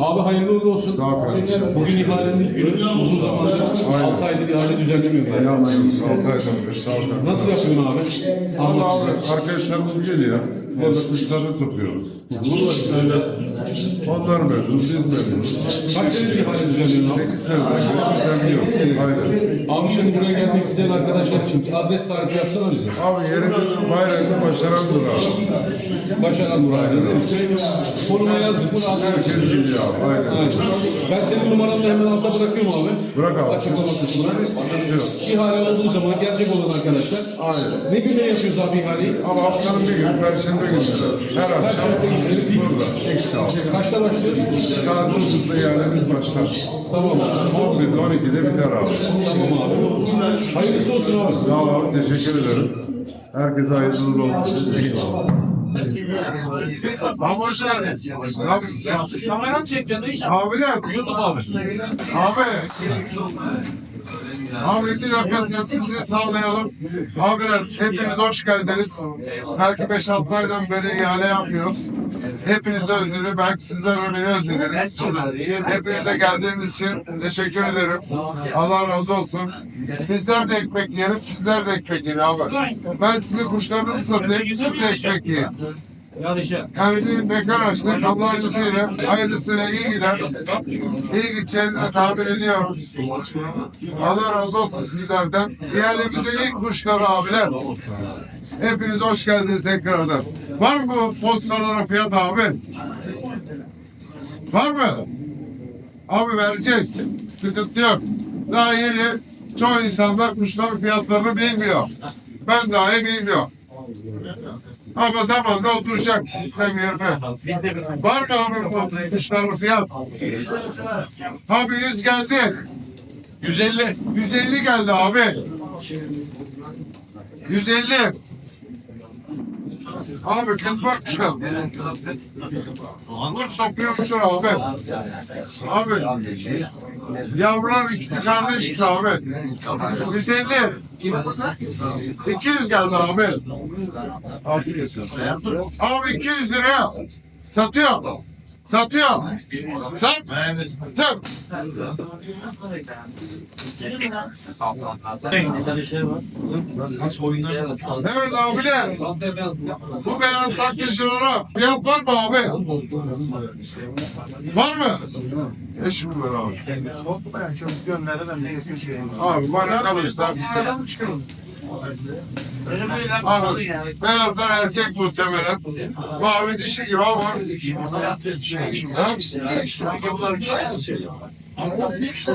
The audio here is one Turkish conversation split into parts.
Abi hayırlı uğurlu olsun. Sağ ol kardeşim. Bugün ihalenin ilk günü. Uzun zamandır 6 aydır ihale düzenlemiyor galiba. Yanlış. 6 aydan beri sağ ol. Nasıl yapıyorsun abi? Allah Anlat. abi arkadaşlarımız geliyor. Burada kuşları satıyoruz. Onlar memnun, biz memnunuz. Kaç senedir ihale düzenliyorsun abi? 8 seneden beri düzenliyoruz. Aynen. Abi şimdi buraya gelmek isteyen arkadaşlar için bir adres tarifi yapsana bize. Abi yerimiz Bayraklı Başarandır abi. Başaran Nuray'la değil mi? Konuma yazdık bunu aldık. Herkes biliyor abi. Aynen. Aynen. Ben senin numaranı da hemen alta bırakıyorum abi. Bırak abi. Açıklama kısmına. İhale olduğu zaman gelecek olan arkadaşlar. Aynen. Ne günde yapıyoruz abi ihaleyi? Ama haftanın bir günü Perşembe. Her akşam günleri fix. burada. Abi. Kaçta başlıyoruz? Saat 9'da ihalemiz başlar. Tamam abi. 11'de 12'de biter abi. Tamam abi. Hayırlısı olsun abi. Sağ ol abi. Teşekkür ederim. Herkese hayırlı uğurlu olsun. Abi hoş geldin. Abi, Kamera mı çekiyorsun işte? abiler, YouTube abi. abi. Dakika sessizliği sağlayalım. Abiler hepiniz hoş geldiniz. Belki 5-6 aydan beri ihale yapıyoruz. Hepinizi özledim. Belki sizler beni özlediniz. Hepinize geldiğiniz için teşekkür ederim. Allah razı olsun. Bizler de ekmek yiyelim, sizler de ekmek yiyin abi. Ben size kuşlarınızı satayım, siz de ekmek yiyin. Yani bir mekan açtık. Allah'ın izniyle hayırlısıyla iyi gider. İyi gideceğini de tahmin ediyorum. Allah razı olsun sizlerden. İhalemizin ilk kuşları abiler. Hepiniz hoş geldiniz tekrardan. Var mı postalara fiyat abi? Var mı? Abi vereceğiz. Sıkıntı yok. Daha yeni çoğu insanlar kuşların fiyatlarını bilmiyor. Ben dahi bilmiyorum. Ama zamanla oturacak sistem yerine. Var mı abi kuşların fiyat? Abi 100 geldi. 150. 150 geldi abi. 150. Abi kızmak kuşlar. Alır sokuyormuşlar abi. Abi. Yavrular ikisi kardeşmiş abi. 150. 200 geldi abi. Abi 200 liraya satıyor. Satıyor. Sat. Sat. Evet abiler. Bu beyaz taklacılara fiyat var mı abi? Var mı? Teşekkürler abi. Abi bana kalırsa Abi, beyazlar erkek muhtemelen. Mavi dişi gibi ama.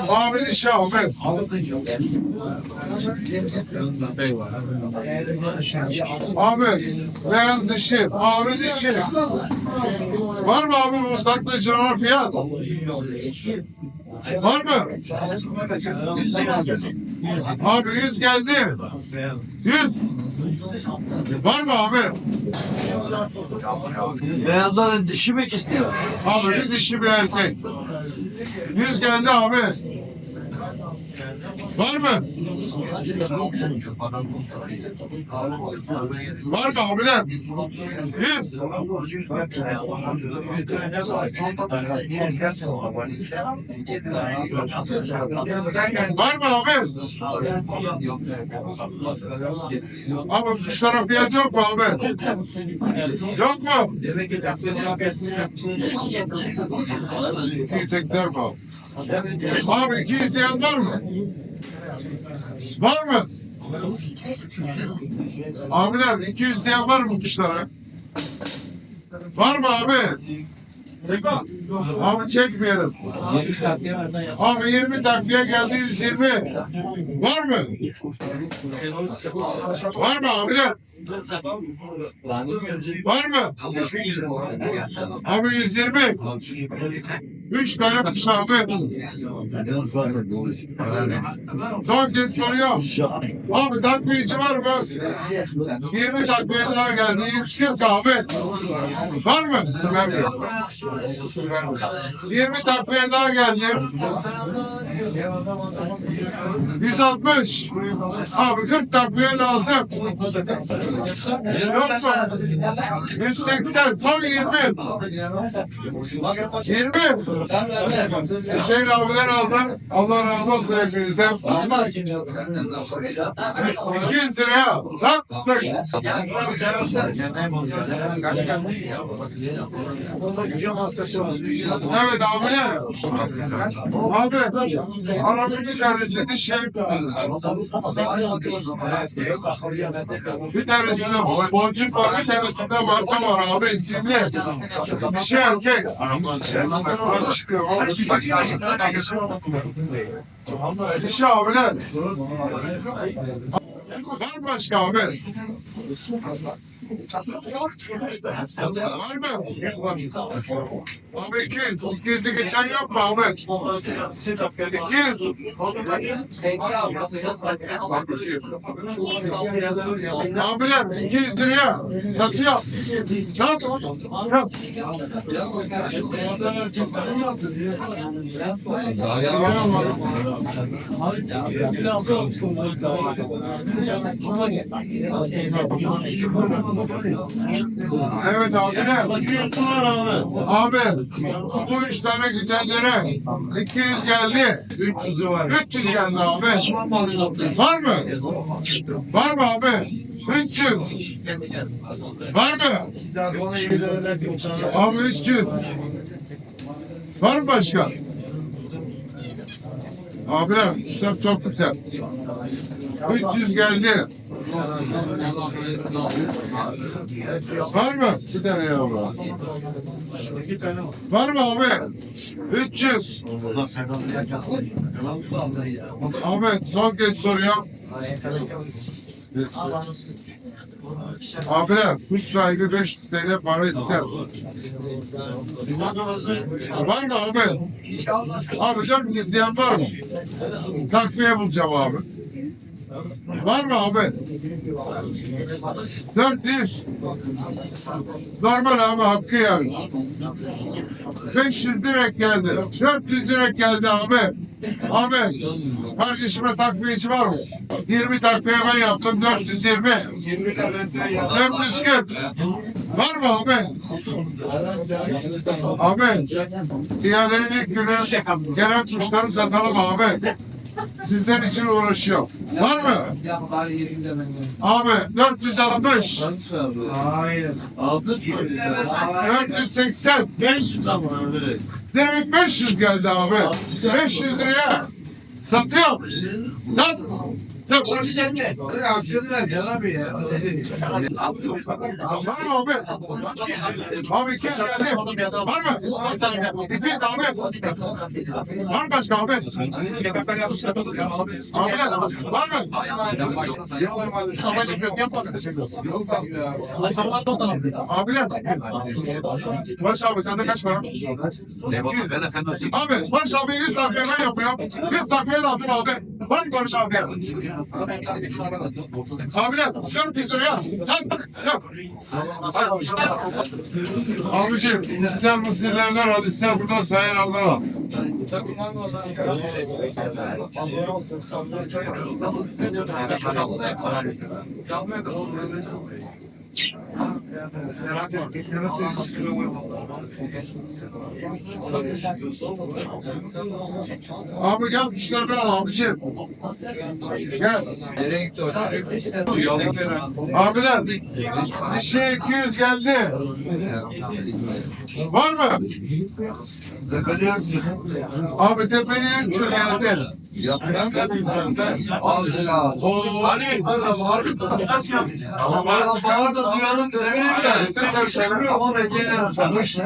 Mavi dişi abi. Abi beyaz dişi, mavi dişi. Var mı abi bu taklacılara fiyat? Var mı? Abi 100 geldi. 100. Var mı abi? Beyazların dişi mi istiyor? Abi bir dişi bir erkek. 100 geldi abi. Var mı? Var mı abiler? 100. Var mı abi? Abi kuşlara fiyat yok mu abi? Yok mu? Tekler mi? Abi iki isteyen var mı? Var mı? Abiler 200 isteyen var mı kuşlara? Var mı abi? Abi çekmeyelim. Abi 20 takviye geldi 120. Var mı? Var mı abiler? Var mı? Abi 120. Üç tane kuş abi. Son kez soruyorum. Abi takviyeçi var mı? 20 takviye daha geldi. 140 abi. Var mı? Vermiyor. 20 takviye daha geldi. 160. Abi 40 takviye lazım. Yok mu? 180. Son 20. 20. Hüseyin abiler aldım. Allah razı olsun hepinize. 200 liraya sattık. Evet abiler. Abi. Arabın bir tanesini şey Bir tanesinde boncuk var, bir tanesinde marka var abi isimli. Dişi erkek. Dişi abiler. Var mı başka abi? Var mı? Abi 200. 200'ü geçen yok mu abi? 200. Abiler 200 liraya satıyor. Sat. Sat. Evet abiler. Abi bu üç tane güzellere 200 geldi. 300 var. 300 geldi abi. Var mı? Var mı abi? 300. Var mı? Abi 300. Var mı başka? Abiler işler çok güzel. 300 geldi. Var mı? Bir tane yavru. Var mı abi? 300. Ahmet son kez soruyorum. Abiler kuş sahibi 500 TL para ister. Var mı abi? Abi canım izleyen var mı? Takviye bulacağım abi. Var mı abi? 400. Normal ama hakkı yani. 500 direkt geldi. 400 direkt geldi abi. Abi kardeşime takviyeci var mı? 20 takviye ben yaptım 420. 440. Var mı abi? Abi ilk günü gelen kuşları satalım abi. Sizler için uğraşıyor. Var mı? Abi 460. Hayır. Aldık mı bize? 480. 500 ama direkt. Demek 500 geldi abi. 500 liraya satıyorum. Sat. Sat. Var mı abi? Abi iki geldi. Var mı? İkiz abi. Var mı başka abi? Abiler var mı? Abiler. Barış abi sende kaç para? Abi Barış abi 100 takviye ben yapıyorum. 100 takviye lazım abi. Var mı Barış abi? Abiler 400 liraya. Sen yap. Abiciğim ister mısırlardan al ister buradan sayar al. Abi gel kuşlarını al abiciğim. Gel. Abiler bir şey 200 geldi. Var mı? Abi tepeliğe 300 geldi. Hani? Bağır da duyalım da ne bileyim ben. Getir sen şeyleri. Ama ben gene sarhoş.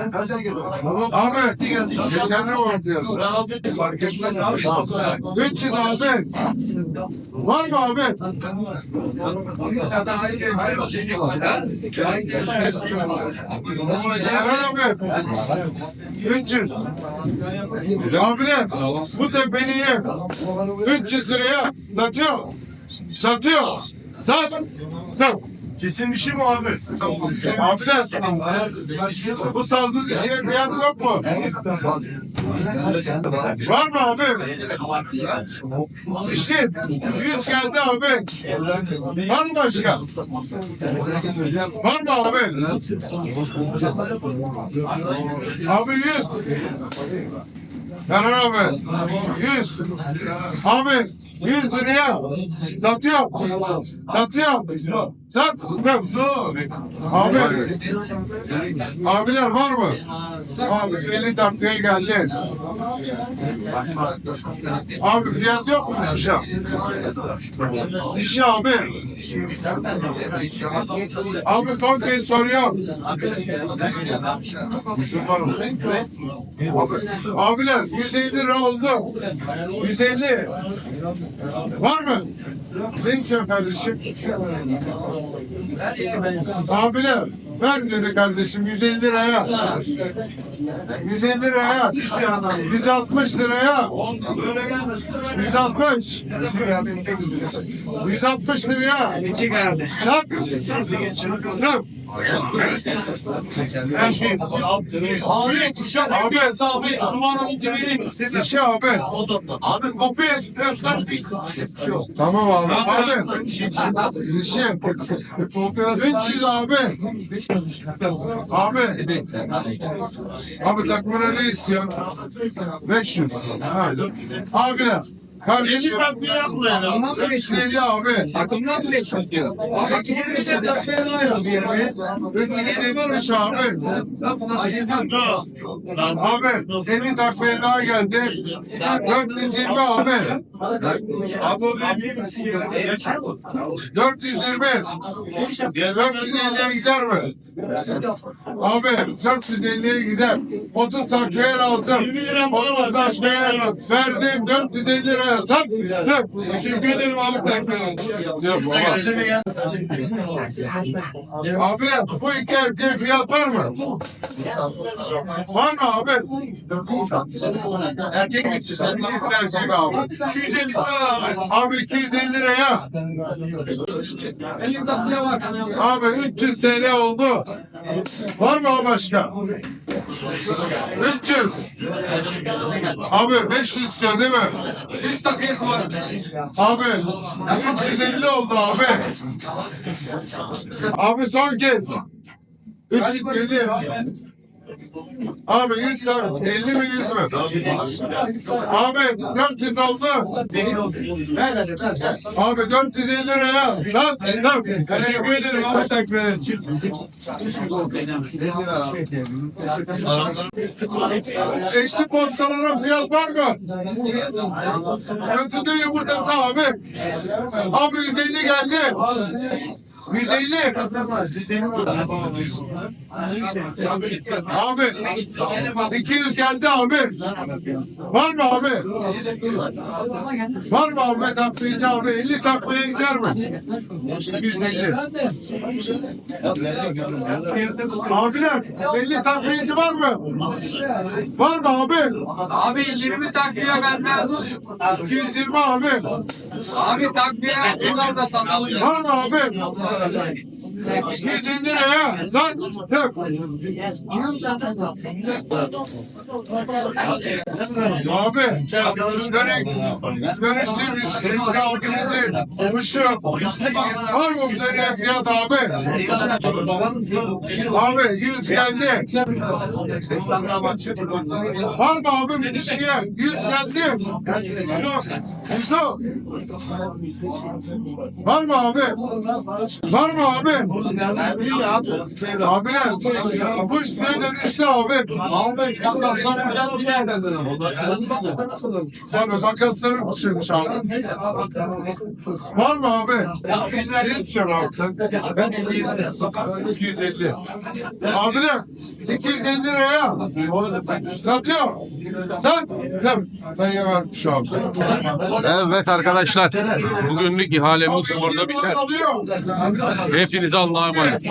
Ahmet, geçenleri ortayalım. Fark etmez abi. 300 abi. Var mı abi? Erhan abi. 300. Abiler, bu tepeliği 300 liraya satıyor. Satıyor. Sat. Sat. Kesin işi mi abi? Abiler, bu saldığınız işine fiyat yok mu? Var mı abi? İşte 100 geldi abi. Var mı başka? Var mı abi? Abi 100. Erhan abi. 100. Abi 100 liraya satıyor. Satıyor. Sat. Abi. Abiler var mı? Abi 50 dakikaya geldi. Abi fiyat yok mu işe? İşe abi. Abi son kez soruyorum. Abi, abiler 150 lira oldu. 150. Var mı? Ne istiyorsun kardeşim? Abiler ver dedi kardeşim 150 liraya. 150 liraya. 160 liraya. 160. 160 liraya. Sat. Sat. Abi kuşak Abi. abi numaramızı verin. İşe abi. Abi kopya göster. Tamam abi. Abi. İşe. 300 abi. Abi. Abi takmana ne istiyor? 500. Ha. Abiler. Kardeşim. Tamam, 350 abi. Takımdan mı 500 diyor? Abi kimse takmaya ayırdı yerine. 350 abi. Abi 50 takmaya daha geldi. 420 abi. Abi o ya? 420. 450'ye gider mi? Abi 450'ye gider. 30 takviye lazım. 20 lira 30 takviye verdim 450 liraya sat. Teşekkür ederim abi baba. Abi bu iki erkeğe fiyat var mı? Var mı abi? Erkek mi erkek abi. 250 sana abi. Abi 250 liraya. 50 dakika var. Abi 300 TL oldu. Var mı o başka? 300. Abi 500 istiyor değil mi? 100 dakikası var. Abi 350 oldu abi. Abi son kez. 350. Abi 100 tane. 50 mi 100 mü? Abi 400 oldu. Abi 450 liraya. Sat. Sat. Teşekkür ederim abi takımdan. Eşli postalara fiyat var mı? Götürdüğü yumurtası abi. Abi 150 geldi. 150. Abi 200 geldi abi. Var mı abi? Var mı abi takviye abi? 50 takviye gider mi? 150. Abiler 50 takviyeci var mı? Var mı abi? Abi 20 takviye benden. 220 abi. Abi takviye bunlar da satılıyor. Var mı abi? Oh, 250 liraya sat. Tık. Abi şunları dönüştürmüş risk abimizin oluşu. Var mı bize fiyat abi? Abi 100 geldi. Var mı abi bir şeye? 100 geldi. 100 100 Var mı abi? Var mı abi? Abiler bu işte dönüştü abi. Abi şakasını biraz bile. Tabii makasları düşürmüş abi. Var mı abi? Ne istiyorsun abi sen? 250. Abiler 250 liraya satıyor. Sen yemen şu an. Evet arkadaşlar. Bugünlük ihalemiz burada biter. Alıyor. Hepinize Allah'a emanet.